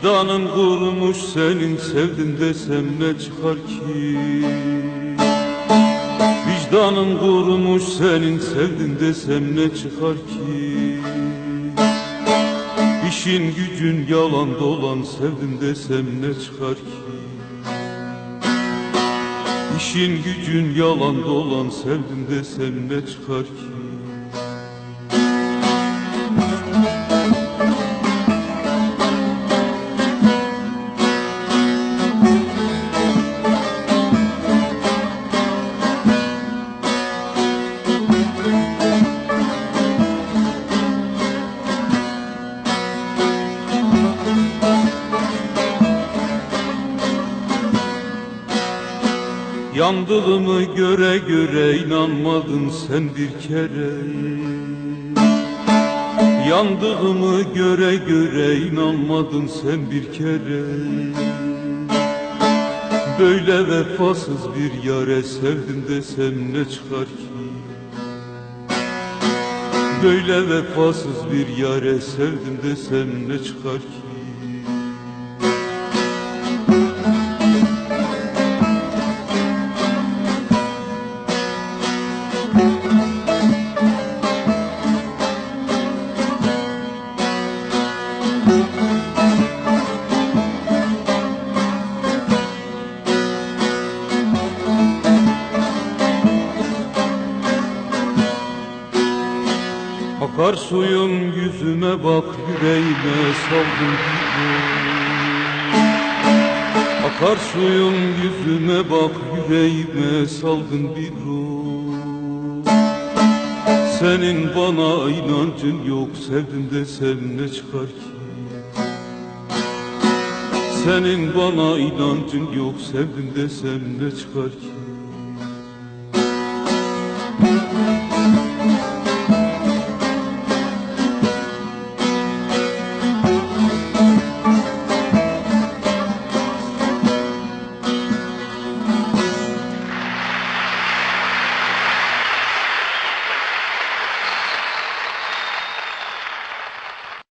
Vicdanın kurumuş senin sevdin desem ne çıkar ki? Vicdanın kurumuş senin sevdin desem ne çıkar ki? İşin gücün yalan dolan sevdim desem ne çıkar ki? İşin gücün yalan dolan sevdim desem ne çıkar ki Yandığımı göre göre inanmadın sen bir kere. Yandığımı göre göre inanmadın sen bir kere. Böyle vefasız bir yare sevdim desem ne çıkar ki? Böyle vefasız bir yare sevdim desem ne çıkar ki Akar suyum yüzüme bak yüreğime saldım Akar suyum yüzüme bak yüreğime saldın bir ruh. Senin bana inancın yok sevdim desem ne çıkar ki? Senin bana inancın yok sevdim desem ne çıkar ki